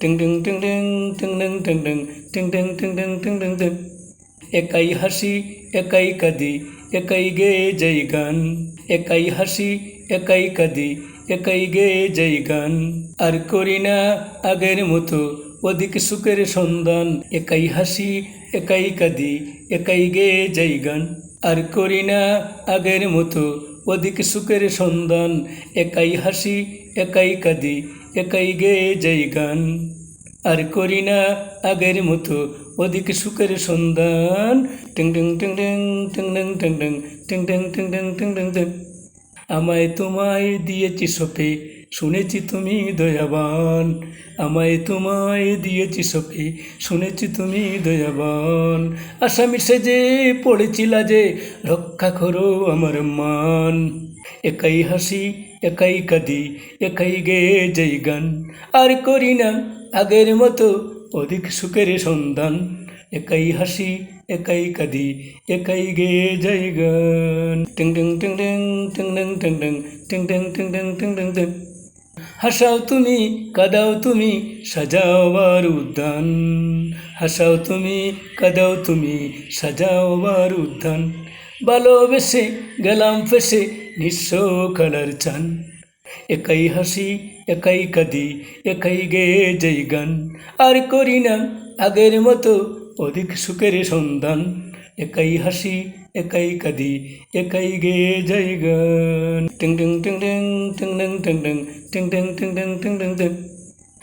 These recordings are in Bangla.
টিং টিং টিং টিং টিং টিং টিং টিং টিং টিং টিং টিং টিং টিং একাই হাসি একাই কাঁদি একাই গে জয় গান একাই হাসি একাই কাঁদি একাই গে জয় গান আর করি না আগের মতো অধিক সুখের সন্ধান একাই হাসি একাই কাঁদি একাই গে জয় গান আর করি না আগের মতো অধিক সুখের সন্ধান একাই হাসি একাই কাঁদি একাই গে যাই গান আর করি না আগের মতো ওদিকে সুখের সন্ধান টিং টিং টিং টিং টিং টিং টিং টিং টিং টিং টিং টিং টিং টিং টিং আমায় তোমায় দিয়েছি সপে শুনেছি তুমি দয়াবান আমায় তোমায় দিয়েছি সপে শুনেছি তুমি দয়াবান আসামি সেজে পড়েছিলা যে রক্ষা করো আমার মান একাই হাসি একাই কাঁদি একাই গে জয় গান আর করি না আগের মতো অধিক সুখের সন্ধান একাই হাসি একাই কাঁদি একাই গে জয় গান টিং টিং টিং টিং টিং টিং টিং টিং টিং টিং টিং টিং টিং টিং হাসাও তুমি, কাদাও তুমি, সাজাও বার উদ্যান। হাসাও তুমি, কাদাও তুমি, সাজাও বার উদ্যান। ভালোবেসে গেলাম ফেসে নিঃস্ব কালার চান। একাই হাসি, একাই কাঁদি, একাই গে জয় গান। আর করি না আগের মতো অধিক সুখের সন্ধান। একাই হাসি একাই কাঁদি একাই গে জয় গান টিং টিং টিং টিং টিং টিং টিং টিং টিং টিং টিং টিং টিং টিং টিং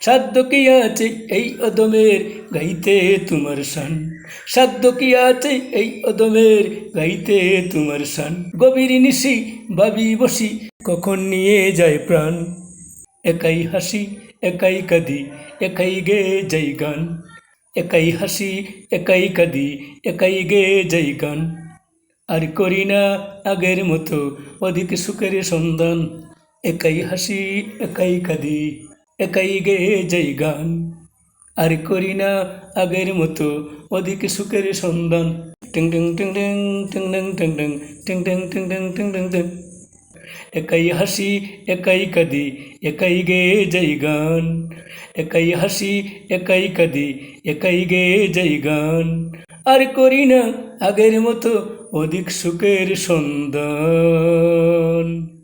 সাধ্য কি আছে এই অদমের গাইতে তোমার শান সাধ্য কি আছে এই অদমের গাইতে তোমার শান গভীর নিশি ভাবি বসি কখন নিয়ে যায় প্রাণ একাই হাসি একাই কাঁদি একাই গে জয় গান একাই হাসি একাই কাঁদি একাই গে জয় গান আর করি না আগের মতো অধিক সুখের সন্ধান একাই হাসি একাই কাঁদি একাই গে জয় গান আর করি না আগের মতো অধিক সুখের সন্ধান টিং টিং টিং টিং টিং টিং টিং টিং টিং টিং টিং টিং টিং টিং একাই হাসি, একাই কদি, একাই গে জয় গান। একাই হাসি, একাই কদি, একাই গে জয় গান। আর করি না আগের মতো অধিক সুখের সন্ধান।